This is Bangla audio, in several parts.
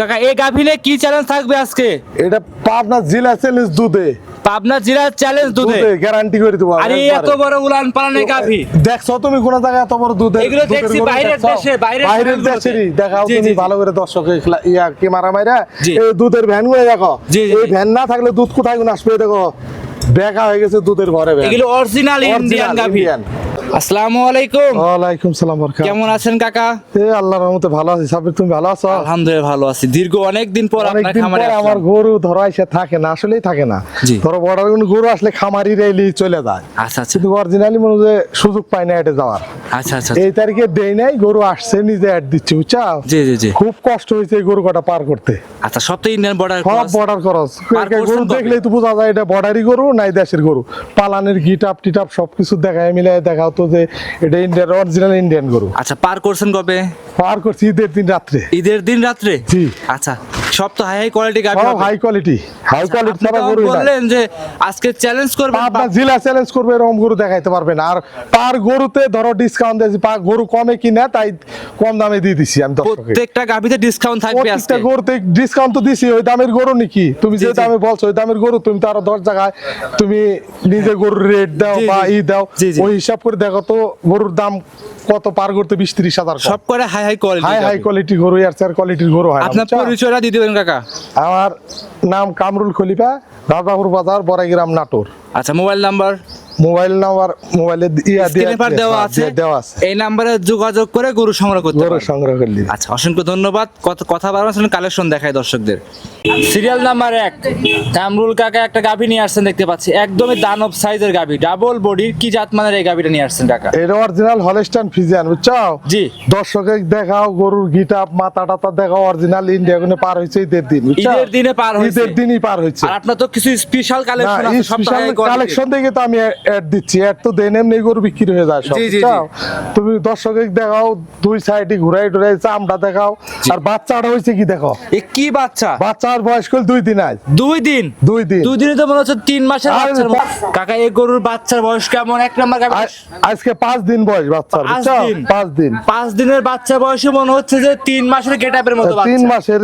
কাকা এই গাভিনে কি চ্যালেঞ্জ থাকবে আজকে? এটা পাবনা জেলা চ্যালেঞ্জ দুধে। পাবনা জেলার চ্যালেঞ্জ দুধে। গ্যারান্টি করে দেবো আরে এত বড় উলান পালানের গাভি। দেখছ তুমি কোন জায়গায় এত বড় এগুলো দেখছি বাইরের দেশে, বাইরের দেশেরই। দেখাও তুমি। ভালো করে দর্শক ইয়া কি মারা মাইরা এই দুধের ভ্যানগুলো দেখো। এই ভ্যান না থাকলে দুধ কোথায় গুণ আসবে দেখো? বেকা হয়ে গেছে দুধের ঘরে এগুলো অরিজিনাল ইন্ডিয়ান গাভি। আসসালামু আলাইকুম। ওয়ালাইকুম সালাম বরকাত। কেমন আছেন কাকা? এ আল্লাহর রহমতে ভালো আছি। সাবির তুমি ভালো আছো? আলহামদুলিল্লাহ ভালো আছি। দীর্ঘ অনেক দিন পর আপনার খামারে আমার গরু ধরো এসে থাকে না আসলেই থাকে না। জি। ধরো বর্ডার গরু আসলে খামারি রেলি চলে যায়। আচ্ছা আচ্ছা। কিন্তু অরিজিনালি মনে যে সুযোগ পাই না এটা যাওয়ার। আচ্ছা আচ্ছা এই তারিখে দেই নাই গরু আসছে নিজে অ্যাড দিচ্ছে বুঝছ? জি জি জি। খুব কষ্ট হয়েছে এই গরু কটা পার করতে। আচ্ছা সব তো ইন্ডিয়ান বর্ডার সব বর্ডার খরচ গরু দেখলেই তো বোঝা যায় এটা বর্ডারি গরু নাই দেশের গরু। পালানের গিটাপ টিটাপ সবকিছু দেখায় মিলাই দেখাও তো। যে এটা ইন্ডিয়ান অরিজিনাল ইন্ডিয়ান গরু। আচ্ছা পার করছেন কবে? পার করছি ঈদের দিন রাত্রে। ঈদের দিন রাত্রে? জি। আচ্ছা। সব তো হাই হাই কোয়ালিটি সব হাই কোয়ালিটি হাই কোয়ালিটি ছাড়া গরু বললেন যে আজকে চ্যালেঞ্জ করবেন আপনার জেলা চ্যালেঞ্জ করবে এরকম গরু দেখাইতে পারবে না আর পার গরুতে ধরো ডিসকাউন্ট দিয়েছি পার গরু কমে কিনা তাই কম দামে দিয়ে দিছি আমি প্রত্যেকটা ডিসকাউন্ট থাকবে আজকে। প্রত্যেকটা গরুতে ডিসকাউন্ট তো দিছি ওই দামের গরু নাকি? তুমি যে দামে বলছো ওই দামের গরু তুমি তো আরও দশ জায়গায় তুমি নিজে গরুর রেট দাও বা ই দাও। ওই হিসাব করে দেখো তো গরুর দাম কত পার করতে বিশ ত্রিশ হাজার সব করে high high quality high high quality গরু আর চার কোয়ালিটির গরু হয় আপনার? পরিচয়টা দিয়ে দিবেন কাকা। আমার নাম কামরুল খলিফা রাজাপুর বাজার বড়াইগ্রাম নাটোর। আচ্ছা মোবাইল নাম্বার? মোবাইল নাম্বার মোবাইলে দেওয়া আছে দেওয়া আছে। এই নাম্বারে যোগাযোগ করে গরু সংগ্রহ করতে গরু সংগ্রহ করলি আচ্ছা অসংখ্য ধন্যবাদ। কত- কথা বাড়াচ্ছেন কালেকশন দেখায় দর্শকদের। সিরিয়াল নাম্বার এক কামরুল কাকা একটা গাভী নিয়ে আসছেন দেখতে পাচ্ছি। একদমই দানব সাইজের গাভী ডাবল বডির কি জাত মানের এই গাভীটা নিয়ে আসছেন কাকা? এটা অরিজিনাল হলস্টাইন ফিজিয়ান বুঝছ? জি। দর্শকে দেখাও গরুর গিটাপ মাথা টাতা দেখাও অরিজিনাল ইন্ডিয়া গুনে পার হয়েছে ঈদের দিন ঈদের দিনে পার হয়েছে। ঈদের দিনই পার হয়েছে। আর আপনার তো কিছু স্পেশাল কালেকশন আছে স্পেশাল কালেকশন দেখে তো আমি অ্যাড দিচ্ছি। অ্যাড তো দেন এমনি গরু বিক্রি হয়ে যায় সব তুমি দর্শকে দেখাও দুই সাইডে ঘুরাই টুরাই চামড়া দেখাও। আর বাচ্চাটা হয়েছে কি দেখো? এ কি বাচ্চা? বাচ্চার বয়স করল দুই দিন আজ। দুই দিন? দুই দিন। দুই দিনে তো মনে হচ্ছে তিন মাসের আরে বাচ্চার কাকা এই গরুর বাচ্চার বয়স কেমন? এক নাম্বার আজকে পাঁচ দিন বয়স বাচ্চার পাঁচ দিন? পাঁচ দিনের বাচ্চা বয়সে মনে হচ্ছে যে তিন মাসের গেটাপের মতো তিন মাসের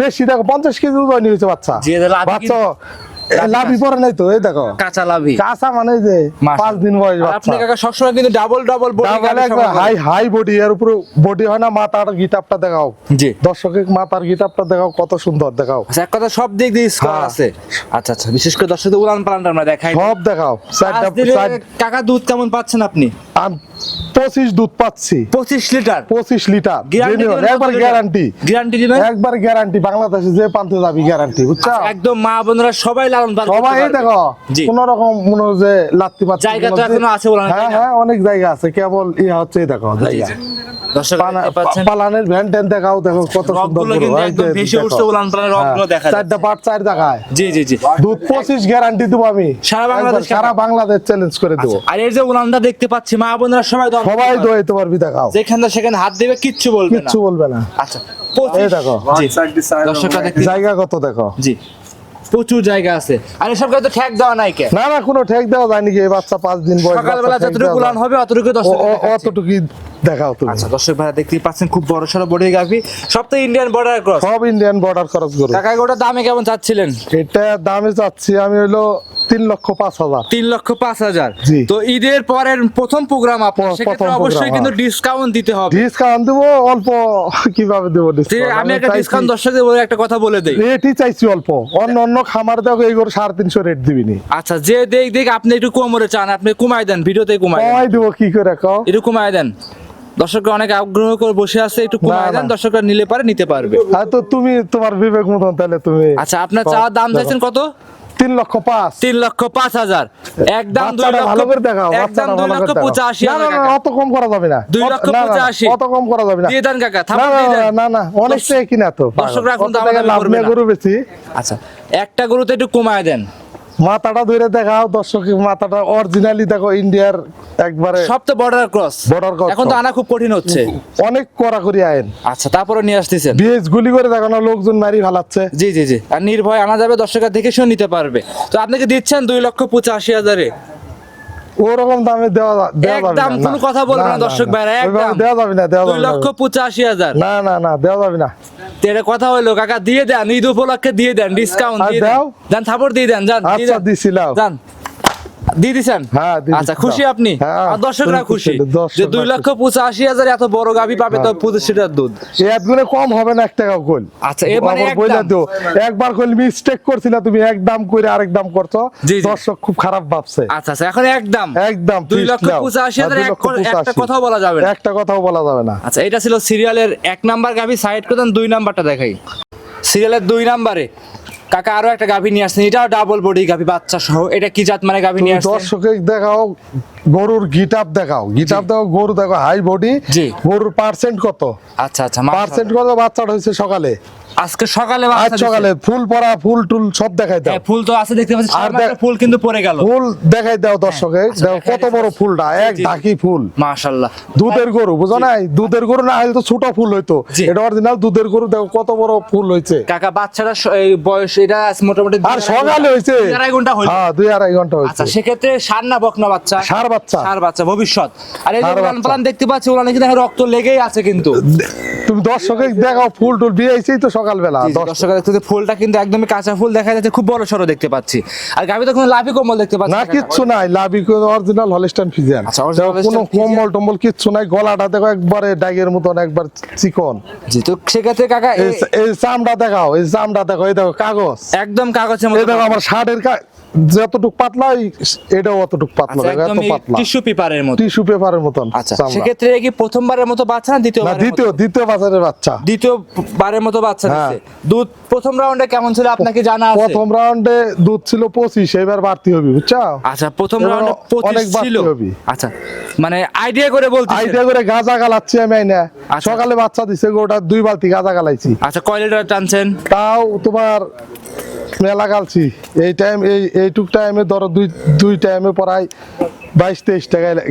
বেশি দেখো পঞ্চাশ কেজি ওজন হয়েছে বাচ্চা। বাচ্চা লাভি পরে নাই তো এই দেখো। কাঁচা লাভি কাঁচা মানে যে পাঁচ দিন বয়স আপনি কাকা সবসময় কিন্তু ডাবল ডাবল বডি ডাবল একবার হাই হাই বডি এর উপরে বডি হয় না মাথার গিটাপটা দেখাও। জি। দর্শকের মাথার গিটাপটা দেখাও কত সুন্দর দেখাও। আচ্ছা এক কথা সব দিক দিয়ে স্কোর হ্যাঁ। আছে। আচ্ছা আচ্ছা বিশেষ করে দর্শকদের উলান পালানটা আমরা দেখাই। সব দেখাও। কাকা দুধ কেমন পাচ্ছেন আপনি? পঁচিশ দুধ পাচ্ছি। পঁচিশ লিটার? পঁচিশ লিটার। একবার গ্যারান্টি গ্যারান্টি দিবেন? একবার গ্যারান্টি বাংলাদেশে যে পান্তে যাবি গ্যারান্টি বুঝছ? একদম মা বোনরা সবাই লালন পালন সবাই দেখো কোন রকম মনে হয় যে লাত্তি পাচ্ছি জায়গা তো এখনও আছে বলা হ্যাঁ হ্যাঁ অনেক জায়গা আছে কেবল ইয়া হচ্ছে দেখো জায়গা। পালানের ভ্যান ট্যান দেখাও দেখো কত সুন্দর এই ভেসে উঠছে উলান পালানের হ্যাঁ, দেখা চারটা পাট চার জায়গায়। জি জি জি। দুধ পঁচিশ গ্যারান্টি দেবো আমি। সারা বাংলাদেশ সারা বাংলাদেশ চ্যালেঞ্জ করে দেবো। আচ্ছা, আর এর যে উলানটা দেখতে পাচ্ছি মা বোনরা সবাই সবাই তোমার খাও। যেখানে সেখানে হাত দেবে কিচ্ছু বলবে না। কিচ্ছু বলবে না। আচ্ছা এই দেখো। দর্শকরা জায়গা কত দেখো? জি। প্রচুর জায়গা আছে। আর এসব তো ঠেক দেওয়া নাই কে? না না কোনো ঠেক দেওয়া যায়নি কি বাচ্চা পাঁচ দিন বয়স সকালবেলা যতটুকু লান হবে অতটুকু ও- অতটুকুই দেখাও তুমি। আচ্ছা দর্শক দেখতেই পাচ্ছেন খুব বড় সড়ো বডি গাভি। সব তো ইন্ডিয়ান বর্ডার ক্রস সব ইন্ডিয়ান বর্ডার খরচ করো কাকা গোটা দামে কেমন চাচ্ছিলেন? এটা দামে চাচ্ছি আমি হলো তিন লক্ষ পাঁচ হাজার। তিন লক্ষ পাঁচ হাজার। তো ঈদের পরের প্রথম প্রোগ্রাম আপনার সেক্ষেত্রে অবশ্যই কিন্তু হ্যাঁ। ডিসকাউন্ট দিতে হবে। ডিসকাউন্ট দেবো অল্প কীভাবে দেবো আমি একটা ডিসকাউন্ট দর্শকদের বলে একটা কথা বলে দেই। রেটই চাইছি অল্প। অন্য অন্য খামার দেখো এই করে সাড়ে তিনশো রেট দিবিনি। আচ্ছা যে দেখ দেখ আপনি একটু কমরে চান আপনি কমাই দেন ভিডিওতে কমাই দেবো কি করে কাও? একটু কমাই দেন। দর্শকরা অনেক আগ্রহ করে বসে আছে একটু কমাই না, দেন দর্শকরা নিলে পারে নিতে পারবে। আর তো তুমি তোমার বিবেক মতন তাহলে তুমি আচ্ছা আপনার চাওয়ার দাম চাইছেন কত? তিন লক্ষ পাঁচ। তিন লক্ষ পাঁচ হাজার। একদম ভালো করে দেখাও একদম দুই লক্ষ পঁচাশি। অত কম করা যাবে না। দুই লক্ষ পঁচাশি। অত কম করা যাবে না। দিয়ে দেন কাকা না না, অনেক কিনা তো। দর্শকরা এখন না। গরু বেশি আচ্ছা একটা গরুতে একটু কমায় দেন। মাথাটা ধরে দেখাও দর্শক মাথাটা অরিজিনালি দেখো ইন্ডিয়ার একবারে সবচেয়ে বর্ডার ক্রস বর্ডার ক্রস এখন তো আনা খুব কঠিন হচ্ছে। অনেক কড়া করি আইন। আচ্ছা তারপরে নিয়ে আসতেছেন। বিএস গুলি করে দেখো না লোকজন মারি ভালাচ্ছে জি জি জি। আর নির্ভয় আনা যাবে দর্শকরা দেখে শুনে নিতে পারবে। তো আপনাকে দিচ্ছেন দুই লক্ষ পঁচাশি হাজারে? ওরকম দামে দেওয়া দেওয়া যাবে একদম কোনো কথা বলবে না দর্শক না, ভাইরা ওইভাবে একদম দেওয়া যাবে না দেওয়া যাবে না। লক্ষ পঁচাশি হাজার। না না না দেওয়া যাবে না। তেরে কথা হইল কাকা দিয়ে দেন ঈদ উপলক্ষে দিয়ে দেন ডিসকাউন্ট দিয়ে দেন। থাপড় দিয়ে দেন যান আচ্ছা দিছিলাম। যান। দিয়ে দিছেন? হ্যাঁ, আচ্ছা খুশি আপনি? হ্যাঁ, দর্শকরা খুশি যে দুই লক্ষ পঁচাশি হাজার এত বড় গাভি পাবে তো পঁচিশ লিটার দুধ। এক গুণে কম হবে না এক টাকা আচ্ছা, মানে বইলা দিও। একবার মিস্টেক করছিলা তুমি এক দাম কইরা আরেক দাম করছ। দর্শক খুব খারাপ ভাবছে। আচ্ছা আচ্ছা এখন একদম একদম দুই লক্ষ পঁচাশি হাজার করে- একটা কথাও বলা যাবে না। একটা কথাও বলা যাবে না। আচ্ছা এটা ছিল সিরিয়ালের এক নাম্বার গাভি সাইড করে দুই নাম্বারটা দেখাই। সিরিয়ালের দুই নাম্বারে কাকা আরও একটা গাভী নিয়ে আসছেন এটাও ডাবল বডি গাভী বাচ্চা সহ। এটা কি জাত মানে গাভী নিয়ে আসছেন? দর্শকে দেখাও গরুর গিটাপ দেখাও। গিটাপ দাও গরু দেখো হাই বডি জি। গরুর পার্সেন্ট কত? আচ্ছা আচ্ছা। পার্সেন্ট কত? বাচ্চাটা হয়েছে সকালে। আজকে সকালে আজ সকালে ফুল পরা ফুল টুল সব দেখাই দাও। হ্যাঁ, ফুল তো আছে দেখতে পাচ্ছি আর ফুল কিন্তু পড়ে গেল। ফুল দেখাই দাও দর্শকে। আচ্ছা, দেখো কত বড় ফুলটা এক। ঢাকি ফুল। মাশাআল্লাহ দুধের গরু বুঝো নাই? দুধের গরু না হলে তো ছোট ফুল হইতো। এটা অরিজিনাল দুধের গরু দেখো কত বড় ফুল হয়েছে কাকা বাচ্চাটা এই বয়স এটা মোটামুটি আর সকালে দুই আড়াই ঘণ্টা হইল। হ্যাঁ দুই আড়াই ঘণ্টা আচ্ছা হয়েছে সেক্ষেত্রে সার না বকনা বাচ্চা? সার বাচ্চা। সার বাচ্চা ভবিষ্যৎ। আর এই উলান পালান দেখতে পাচ্ছি উলানে কিন্তু রক্ত লেগেই আছে কিন্তু। তুমি দর্শকে দেখাও ফুল টুল বিয়েছেই তো সকালবেলা দর্শকের দেখতে ফুলটা কিন্তু একদমই কাঁচা ফুল দেখা যাচ্ছে খুব বড় সড়ো দেখতে পাচ্ছি। আর গাভি তো কোনো লাভি কম্বল দেখতে পাচ্ছি না কিচ্ছু নাই লাভি অরিজিনাল হলিস্টান ফিজিয়ান কোনো কম্বল টম্বল কিচ্ছু নাই গলাটা দেখো একবারে ডাইগের মতন একবার চিকন। জি তো সেক্ষেত্রে কাকা এই চামড়া দেখাও এই চামড়া দেখো এই দেখো কাগজ। একদম কাগজের মতো দেখো আমার শার্টের যতটুক পাতলা এটাও অতটুক পাতলা আচ্ছা এত পাতলা। টিস্যু পেপারের মতো। টিস্যু পেপারের মতন আচ্ছা সেক্ষেত্রে কি প্রথমবারের মতো বাচ্চা না না দ্বিতীয় দ্বিতীয় বাজারের বাচ্চা। দ্বিতীয় বারের মতো বাচ্চা হ্যাঁ। দিচ্ছে দুধ প্রথম রাউন্ডে কেমন ছিল আপনাকে জানা আছে? প্রথম রাউন্ডে দুধ ছিল পঁচিশ এবার বাড়তি হবে বুঝছ আচ্ছা প্রথম রাউন্ডে অনেক পঁচিশ বাড়তি ছিল। আচ্ছা মানে আইডিয়া করে বলতে আইডিয়া করে গাঁজা গালাচ্ছি আমি আইনা। আচ্ছা। সকালে বাচ্চা দিছে গোটা দুই বালতি গাঁজা গালাইছি। আচ্ছা কয় লিটার টানছেন? তাও তোমার মেলা গালছি। এই টাইম এই এইটুক টাইমে ধরো দুই দুই টাইমে পড়াই বাইশ তেইশ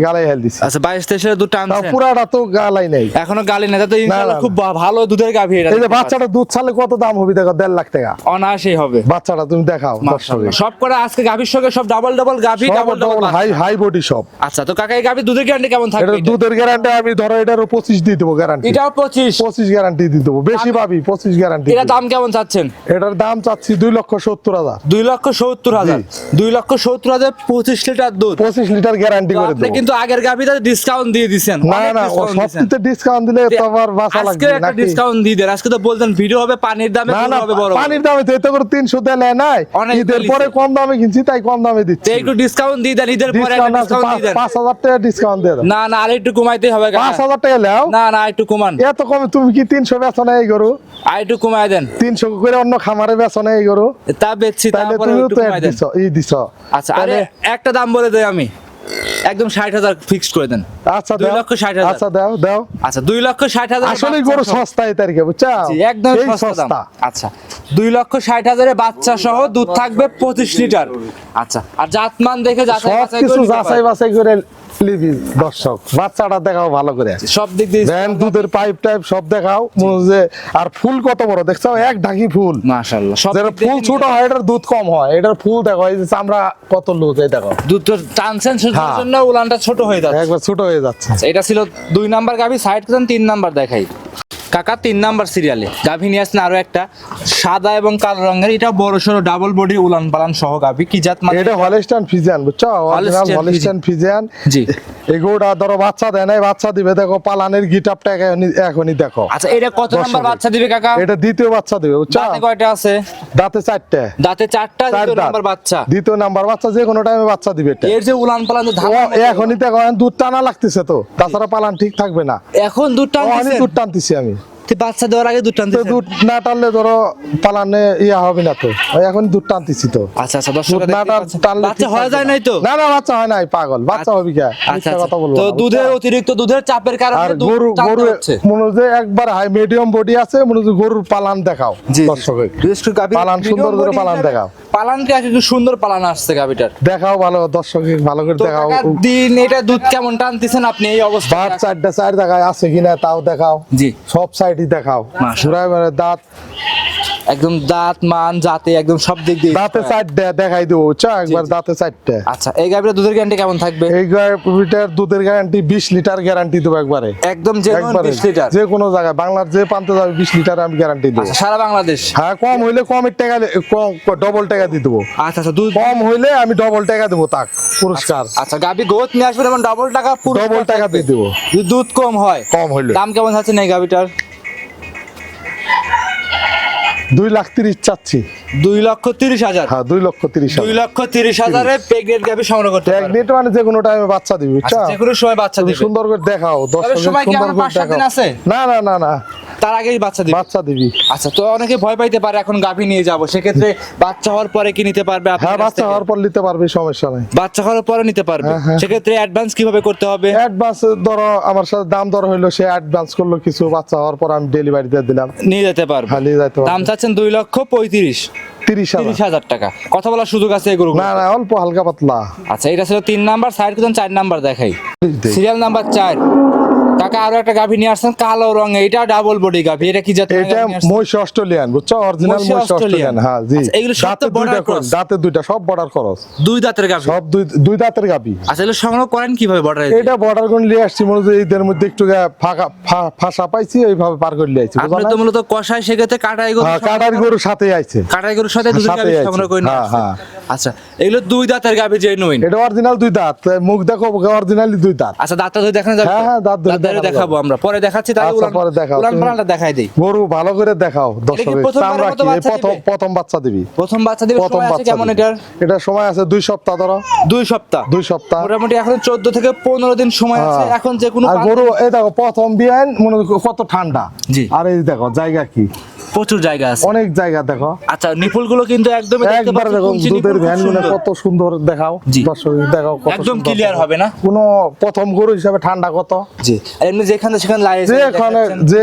গালাই হেল দিছি। আচ্ছা বাইশ তেইশের দুধ টানছেন পুরাটা তো গালাই নেই। এখনও গালি না তো ইনশাআল্লাহ খুব ভালো দুধের গাভী এটা এই যে বাচ্চাটা দুধ ছালে কত দাম হবে দেখো দেড় লাখ টাকা। অনায়াসই হবে। বাচ্চাটা তুমি দেখাও সব করে আজকে গাভীর সঙ্গে সব ডাবল ডাবল গাভী double double high high body সব। আচ্ছা তো কাকা এই গাভী দুধের গ্যারান্টি কেমন থাকবে? এটা? দুধের গ্যারান্টি আমি ধরো এটারও পঁচিশ দিয়ে দেবো গ্যারান্টি এটাও পঁচিশ। পঁচিশ গ্যারান্টি দিয়ে দেবো। বেশি পাবি পঁচিশ গ্যারান্টি এটা দাম কেমন চাচ্ছেন? এটার দাম চাচ্ছি দুই লক্ষ সত্তর হাজার। দুই লক্ষ সত্তর হাজার। দুই লক্ষ সত্তর হাজার পঁচিশ লিটার দুধ। পঁচিশ লিটার গ্যারান্টি করে দেবো। কিন্তু আগের ডিসকাউন্ট দিয়ে দিছেন না না সবকিছুতে ডিসকাউন্ট দিলে তো আবার বাঁচা আজকে একটা ডিসকাউন্ট দিয়ে দেন। আজকে তো বলতেন ভিডিও হবে পানির দামে হবে বড়। পানির দামে তো এত করে তিনশো দেয় নাই। ঈদের পরে কম দামে কিনছি তাই কম দামে দিচ্ছি। একটু ডিসকাউন্ট দিয়ে দেন ঈদের পরে আছে ডিসকাউন্ট দিয়ে দেন। পাঁচ হাজার টাকা ডিসকাউন্ট দিয়ে দাও না না আর একটু কমাইতে হবে কাকা। পাঁচ হাজার টাকা লেও? না না একটু কমান। এত কমে তুমি কি তিনশো বেচো না এই গরু? আর একটু কমাই দেন। তিনশো করে অন্য খামারে বেচো না এই গরু? তা বেচছি তারপরে একটু কমাই দেন। ই দিছ। আচ্ছা আরে একটা দাম বলে দেই আমি। একদম ষাট হাজার ফিক্সড করে দেন। আচ্ছা দুই লক্ষ ষাট হাজার। আচ্ছা দাও দাও। আচ্ছা দুই লক্ষ ষাট হাজার আসলে গরু সস্তা এই তারিখে বুঝছ একদম সস্তা দাম। আচ্ছা দুই লক্ষ ষাট হাজারে বাচ্চা সহ দুধ থাকবে পঁচিশ লিটার। আচ্ছা আর জাতমান দেখে যাচাই বাছাই করে যাচাই বাছাই করে লিবি দর্শক বাচ্চাটা দেখাও ভালো করে। সব দিক দিয়ে ভ্যান দুধের পাইপ টাইপ সব দেখাও। যে আর ফুল কত বড় দেখছ? এক ঢাকি ফুল। মাশাআল্লাহ সব যেটা ফুল ছোট হয় এটার দুধ কম হয়। এটার ফুল দেখো এই যে চামড়া কত লুজ এই দেখো। দুধ তো টানছেন সেটার হ্যাঁ। জন্য উলানটা ছোট হয়ে যাচ্ছে। একবার ছোট হয়ে যাচ্ছে। আচ্ছা, এটা ছিল দুই নাম্বার গাভি সাইড করেন তিন নাম্বার দেখাই। কাকা তিন নাম্বার সিরিয়ালে গাভি নিয়ে আসছেন আরও একটা সাদা এবং কালো রঙের এটা বড় সড়ো ডাবল বডি উলান পালান সহ গাভি। কি জাত মানে এটা হলিস্টান ফিজিয়ান বুঝছ? হলিস্টান ফিজিয়ান জি। এগুলোটা ধরো বাচ্চা দেয় নাই বাচ্চা দিবে দেখো পালানের গিটাপটা এখনই- দেখো। আচ্ছা এটা কত নাম্বার বাচ্চা দিবে কাকা? এটা দ্বিতীয় বাচ্চা দিবে বুঝছ? দাঁতে কয়টা আছে? দাঁতে চারটে। দাঁতে চারটা চার দ্বিতীয় নাম্বার বাচ্চা। দ্বিতীয় নাম্বার বাচ্চা যে কোনো টাইমে বাচ্চা দিবে এটা। এর যে উলান পালান এখনই দেখো দুধ টানা লাগতেছে তো। তাছাড়া পালান ঠিক থাকবে না। এখন দুধ টানতেছেন? দুধ টানতেছি আমি। বাচ্চা দেওয়ার আগে দুধ তো টানতেছেন? দুধ না টানলে ধরো পালানে ইয়া হবে না তো। এখন দুধ টানতেছি তো। আচ্ছা আচ্ছা দর্শক না টানলে বাচ্চা হয়ে যায় নাই তো? না না বাচ্চা হয় নাই পাগল বাচ্চা হবে কি আচ্ছা আচ্ছা। কথা বলব তো দুধের অতিরিক্ত দুধের চাপের কারণে গরু গরু মনে হচ্ছে? একবার হাই মিডিয়াম বডি আছে মনে হচ্ছে গরুর পালান দেখাও দর্শকে পালান সুন্দর করে পালান দেখাও। পালানটা কিন্তু সুন্দর পালান আসছে গাবিটার দেখাও ভালো দর্শক ভালো করে দেখাও। দিন এটা দুধ কেমন টানতেছেন আপনি এই অবস্থা বাট চারটা চার দেখায় আছে কিনা তাও দেখাও। জি। সব সাইডই দেখাও। ঘুরায় দাঁত। একদম দাঁত মান জাতে একদম সব দিক দিয়ে দাঁতে চারটে দেখাই দেবো বুঝছ একবার দাঁতে চারটে আচ্ছা এই গাভিটা দুধের গ্যারান্টি কেমন থাকবে? এই লিটার দুধের গ্যারান্টি বিশ লিটার গ্যারান্টি দেবো একবারে। একদম একবারে 20 লিটার। যে কোনো জায়গায় বাংলার যে প্রান্তে যাবে বিশ লিটার আমি গ্যারান্টি দেবো। আচ্ছা সারা বাংলাদেশ? হ্যাঁ কম হইলে কমের টাকা কম ডবল টাকা দিয়ে দেবো। আচ্ছা আচ্ছা দুধ কম হইলে আমি ডবল টাকা দেবো তাক পুরস্কার। আচ্ছা গাভি গোত নিয়ে আসবেন এবং ডবল টাকা পুরো ডবল টাকা দিয়ে দেবো। যদি দুধ কম হয় কম হইলে। দাম কেমন আছে এই গাভিটার? দুই লাখ তিরিশ চাচ্ছি। দুই লক্ষ তিরিশ হাজার। হ্যাঁ দুই লক্ষ তিরিশ দুই লক্ষ তিরিশ হাজারে প্রেগনেন্ট গাভি সংগ্রহ করতে। প্রেগনেন্ট মানে যে কোনো টাইমে বাচ্চা দিবি আচ্ছা, যে কোনো সময় বাচ্চা দিবি। সুন্দর করে দেখাও দশ সময় কি সুন্দর পাঁচ দিন দেখাও। আছে? না না না না। তার আগেই বাচ্চা দিবে? বাচ্চা দিবি। আচ্ছা তো অনেকে ভয় পাইতে পারে এখন গাভি নিয়ে যাব। সেক্ষেত্রে বাচ্চা হওয়ার পরে কি নিতে পারবে আপনার হ্যাঁ বাচ্চা হওয়ার পর নিতে পারবি সমস্যা নাই। বাচ্চা হওয়ার পরে নিতে পারবে। হ্যাঁ, হ্যাঁ। সেক্ষেত্রে অ্যাডভান্স কীভাবে করতে হবে? অ্যাডভান্স ধরো আমার সাথে দাম দর হইল সে অ্যাডভান্স করল কিছু বাচ্চা হওয়ার পর আমি ডেলিভারি দিয়ে দিলাম। নিয়ে যেতে পারবে। খালি যাইতে দাম চাচ্ছেন দুই লক্ষ পঁয়ত্রিশ। তিরিশ তিরিশ হাজার হাজার টাকা। কথা বলার সুযোগ আছে এগুলো না না অল্প হালকা পাতলা। আচ্ছা এটা ছিল তিন নাম্বার সাইড চার নাম্বার দেখাই। সিরিয়াল নাম্বার চার। কাকা আরও একটা গাভি নিয়ে আসছেন কালো রঙ এটা ডাবল বডি গাভি এটা কি জাতের এটা গাভী? মহিষ অস্ট্রেলিয়ান বুঝছ? অরিজিনাল মহিষ অস্ট্রেলিয়ান। হ্যাঁ জি। আচ্ছা, এগুলো সব তো দাঁতে দুইটা দাঁতে দুইটা সব বর্ডার খরচ দুই দাঁতের গাভি? সব দুই দুই দাঁতের গাবি আচ্ছা এগুলো সংগ্রহ করেন কীভাবে বর্ডার এটা বর্ডার নিয়ে আসছি মনে হচ্ছে মধ্যে একটু ফাঁকা ফাঁসা পাইছি এইভাবে পার করে নিয়ে আসছি আপনি তো মূলত কষাই সেক্ষেত্রে কাটাই গরু হ্যাঁ কাটার গরুর সাথে আইছে। কাটাই গরুর সাথে সাথে গাভি। সংগ্রহ করে নিয়ে হ্যাঁ, আসছেন। হ্যাঁ। আচ্ছা এগুলো দুই দাঁতের গাভি যে নইন এটা অরিজিনাল দুই দাঁত মুখ দেখো অরিজিনালি দুই দাঁত। আচ্ছা দাঁতটা দেখানো যাবে। হ্যাঁ, হ্যাঁ, দাঁত ধরে দেখাবো। আমরা। পরে দেখাচ্ছি তাই আচ্ছা, উলান পরে দেখাও। উলান পালানটা দেখাই দেই। গরু ভালো করে দেখাও দর্শক প্রথমবারের কি? প্রথম প্রথম বাচ্চা দিবি। প্রথম বাচ্চা দিবি প্রথম বাচ্চা কেমন এটার? এটা সময় আছে দুই সপ্তাহ ধরো। দুই সপ্তাহ। দুই সপ্তাহ। মোটামুটি এখন চোদ্দ থেকে পনেরো দিন সময় আছে হ্যাঁ। এখন যে কোনো গরু এই দেখো প্রথম বিয়ান মনে করো কত ঠান্ডা। আর এই দেখো জায়গা কি? প্রচুর জায়গা আছে। অনেক জায়গা দেখো। আচ্ছা নিপুলগুলো কিন্তু একদম একবার দেখো দুধের ভ্যানগুলো কত সুন্দর দেখাও। দর্শক দেখো কত একদম ক্লিয়ার হবে না? কোনো প্রথম গরু হিসাবে ঠান্ডা কত? জি। আর এমনি যেখানে সেখানে লাইসেন্স যেখানে যে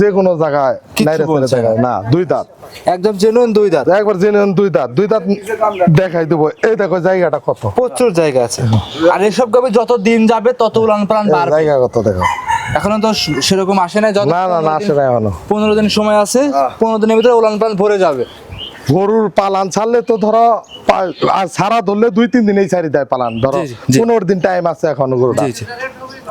যে কোনো জায়গায় লাইরে বলছে না। দুই দাঁত। একদম জেনুইন দুই দাঁত। একবার জেনে নেন দুই দাঁত। দুই দাঁত দেখাই দেবো। এই দেখো জায়গাটা কত? প্রচুর জায়গা আছে। আর এসব গাবে যত দিন যাবে তত উলান এই বাড়বে। জায়গা কত দেখো? এখনও তো সেরকম আসে না যত না না না আসে না এখনও। পনেরো দিন সময় আছে পনেরো দিনের ভিতরে ওলান পালান ভরে যাবে। গরুর পালান ছাড়লে তো ধরো আর সারা ধরলে দুই তিন দিনেই ছাড়ি দেয় পালান ধরো। পনেরো দিন টাইম আছে এখনও গরুটা।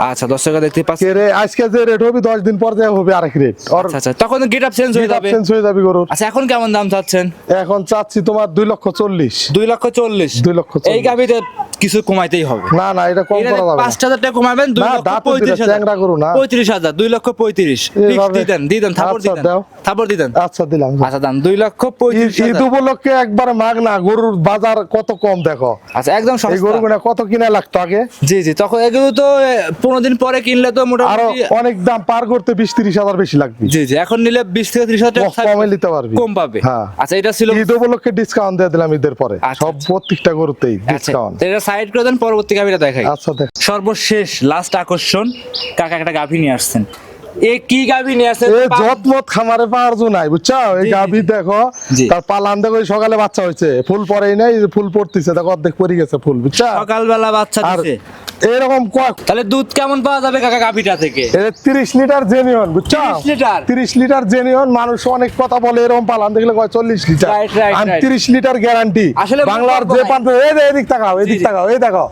আচ্ছা দর্শকরা দেখতে পাচ্ছেন। কে রে আজকে যে রেট হবে দশ দিন পর যে হবে আরেক রেট আচ্ছা আচ্ছা তখন গেট আপ চেঞ্জ হয়ে যাবে। চেঞ্জ হয়ে যাবে গরুর। আচ্ছা এখন কেমন দাম চাচ্ছেন? এখন চাচ্ছি তোমার দুই লক্ষ চল্লিশ। দুই লক্ষ চল্লিশ। দুই লক্ষ এই গাবিতে কিছু কমাইতেই হবে। না না এটা কম করা যাবে পাঁচ না। হাজার টাকা কমাবেন দুই লক্ষ দাঁতে পঁয়ত্রিশ দিলে হাজার। চ্যাংড়া গরু না। পঁয়ত্রিশ হাজার দুই লক্ষ পঁয়ত্রিশ। এইভাবে- ফিক্স দিতেন দিতেন থাপড় আচ্ছা, দিতেন। থাপড় দিতেন। আচ্ছা দিলাম। আচ্ছা দাম দুই লক্ষ পঁয়ত্রিশ ঈদ- ঈদ উপলক্ষে একবার মাগ না গরুর বাজার কত কম দেখো? আচ্ছা একদম এই সস্তা। গরুগুলো কত কিনা লাগতো আগে? জি জি তখন এগুলো তো পনেরো দিন পরে কিনলে তো মোটামুটি অনেক দাম পার করতে বিশ তিরিশ হাজার বেশি লাগবে। জি জি এখন নিলে বিশ থেকে ত্রিশ হাজার কমে নিতে পারবি। কম পাবে। হ্যাঁ। আচ্ছা এটা ছিল ঈদ উপলক্ষে ডিসকাউন্ট দিয়ে দিলাম ঈদের পরে। আচ্ছা, সব আচ্ছা। প্রত্যেকটা গরুতেই আচ্ছা ডিসকাউন্ট এটা সাইড করে দেন পরবর্তী গাভিটা দেখাই। আচ্ছা দেখ। সর্বশেষ লাস্ট আকর্ষণ কাকা একটা গাভি নিয়ে আসছেন। এ কি গাভি নিয়ে আসছেন এ যতমত খামারে নাই বুঝছ? এই দেখো জি। তার পালান দেখো সকালে বাচ্চা হয়েছে। ফুল পরেই নাই ফুল পড়তেছে দেখো অর্ধেক পরে গেছে ফুল বুঝছ? সকালবেলা বাচ্চা দিছে? এরকম কয় তাহলে দুধ কেমন পাওয়া যাবে কাকা গাভিটা থেকে? তিরিশ লিটার জেনিয়ন বুঝছ? লিটার? তিরিশ লিটার জেনিয়ন মানুষ অনেক কথা বলে এরকম পালান দেখলে কয় চল্লিশ লিটার. তিরিশ লিটার গ্যারান্টি আসলে বাংলার যে। প্রান্ত এই এদিক তাকাও এদিক। তাকাও এই দেখো।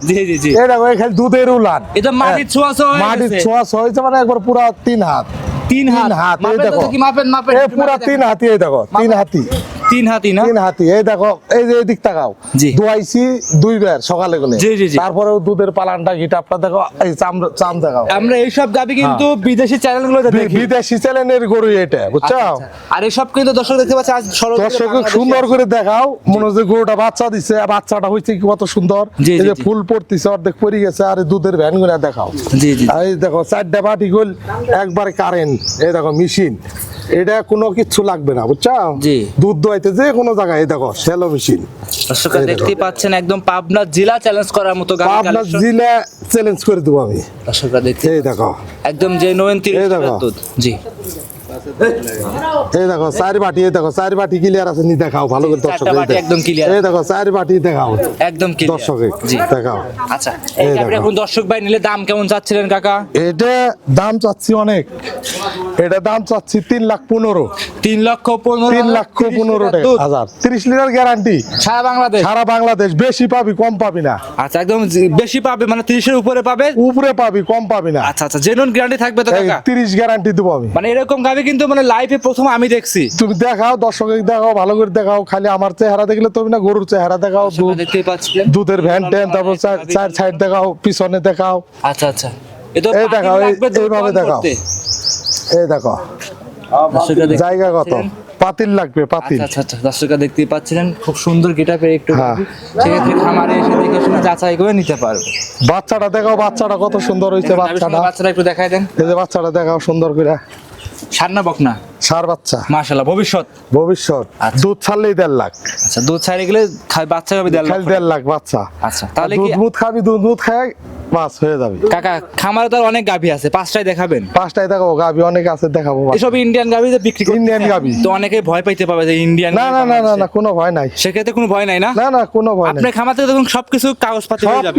এই দেখো এখানে দুধের উলান। মাটির ছোঁয়া ছোঁয়া হয়ে মাটির। ছোঁয়া হয়েছে মানে একবার পুরা তিন হাত। তিন হাত। হাত এই দেখো। দেখি, মাপেন মাপেন পুরা তিন হাতি এই দেখো তিন হাতি। তিন হাতি না? তিন হাতি। এই দেখো এই যে এদিক তাকাও। দুয়াইছি দুই বের সকালে গেলে। তারপরেও দুধের পালানটা গিটাপটা দেখো এই চাম চাম দেখাও। আমরা এইসব গাভি কিন্তু বিদেশি চ্যানেলগুলোতে বি- দেখি। বিদেশি চ্যানেলের গরু এটা বুঝছ? আচ্ছা, আচ্ছা। আর এসব কিন্তু দর্শক দেখতে পাচ্ছে আজ দর্শক সুন্দর করে দেখাও। মনে হচ্ছে গরুটা বাচ্চা দিছে আর বাচ্চাটা হয়েছে কি কত সুন্দর। এই যে ফুল পড়তিছে অর্ধেক পড়ে গেছে আর দুধের ভ্যানগুলা দেখাও। জি জি। আর এই দেখো চারটা বাটি গোল একবার কারেন্ট এই দেখো মেশিন এটা কোনো কিছু লাগবে না বুঝছ? জি। দুধ দোয়াইতে যে কোনো জায়গায় দেখো শ্যালো মেশিন। দর্শকরা দেখতে পাচ্ছেন একদম পাবনা জেলা চ্যালেঞ্জ করার মতো আপনার কালেকশন জিলে চ্যালেঞ্জ করে দেবো আমি। দর্শকরা দেখতে এই দেখো। একদম যে নোয়েন তিরিশ। দুধ। জি। এই দেখো চার বাটি এই দেখো চার বাটি ক্লিয়ার আছে নি দেখাও ভালো করে দর্শক একদম clear। এই দেখো চার বাটি দেখাও। একদম clear। দর্শকে জি। দেখাও। আচ্ছা এই। এখন দর্শক ভাই নিলে দাম কেমন চাচ্ছিলেন কাকা? এটা দাম চাচ্ছি অনেক। এটা দাম চাচ্ছি তিন লাখ পনেরো। তিন লক্ষ পনেরো তিন লক্ষ পনেরো। হাজার। তিরিশ লিটার গ্যারান্টি সারা বাংলাদেশ? সারা বাংলাদেশ বেশি পাবি কম পাবি না। আচ্ছা একদম বেশি পাবে মানে তিরিশের উপরে পাবে? উপরে পাবি কম পাবি না। আচ্ছা আচ্ছা জেনুইন গ্যারান্টি থাকবে তো কাকা? তিরিশ গ্যারান্টি দেবো আমি। মানে এরকম গাবি কিন্তু মানে লাইফে প্রথম আমি দেখছি। তুমি দেখাও দর্শক দেখাও ভালো করে দেখাও খালি আমার চেহারা দেখলে তুমি না গরুর চেহারা দেখাও দুধ দেখতেই পাচ্ছিলেন দুধের ভ্যান ট্যান তারপর চার- সাইড দেখাও পিছনে দেখাও। আচ্ছা আচ্ছা। এই দেখাও, এইভাবে দেখাও। এই দেখো জায়গা কত? পাতিল লাগবে পাতিল। আচ্ছা আচ্ছা আচ্ছা দর্শকরা পাচ্ছিলেন খুব সুন্দর গেটাপে একটু হ্যাঁ। সেক্ষেত্রে খামারে এসে দেখে শুনে যাচাই করে নিতে পারবে। বাচ্চাটা দেখাও বাচ্চাটা কত সুন্দর হয়েছে গাভীর বাচ্চাটা। একটু দেখাই দেন। এই যে বাচ্চাটা দেখাও সুন্দর করে। সান্না বকনা? সার বাচ্চা। মাশাল্লাহ ভবিষ্যৎ। ভবিষ্যৎ। আচ্ছা। দুধ ছাড়লেই দেড় লাখ। আচ্ছা দুধ ছাড়ে গেলে বাচ্চা হবে দেড় লক্ষ দেড় লাখ বাচ্চা। আচ্ছা তাহলে কি দুধ খাবি দুধ মুধ খায় বাস হয়ে যাবে। কাকা খামারে তো অনেক গাভী আছে পাঁচটাই দেখাবেন। পাঁচটায় দেখাবো গাভী অনেক আছে দেখাবো এসব ইন্ডিয়ান গাভী যে বিক্রি ইন্ডিয়ান গাভী। তো অনেকে ভয় পাইতে পাবে যে ইন্ডিয়ান না না না না না কোনো ভয় নাই। সেক্ষেত্রে কোনো ভয় নাই না? না না কোনো ভয় নাই। আপনার খামার থেকে তখন সবকিছু কাগজপত্র হয়ে যাবে।